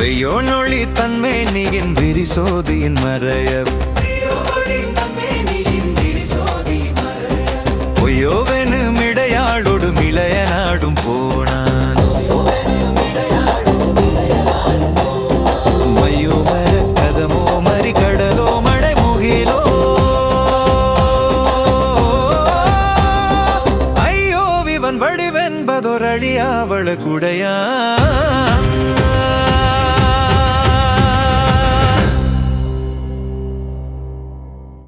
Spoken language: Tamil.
வெய்யோனொளி தன்மேனியின் விரிசோதியின் மறைய பொய்யோவெனு மிடையாடொடு இளைய நாடும் போனான் மையோ மர வடிவென்பதொரடியாவள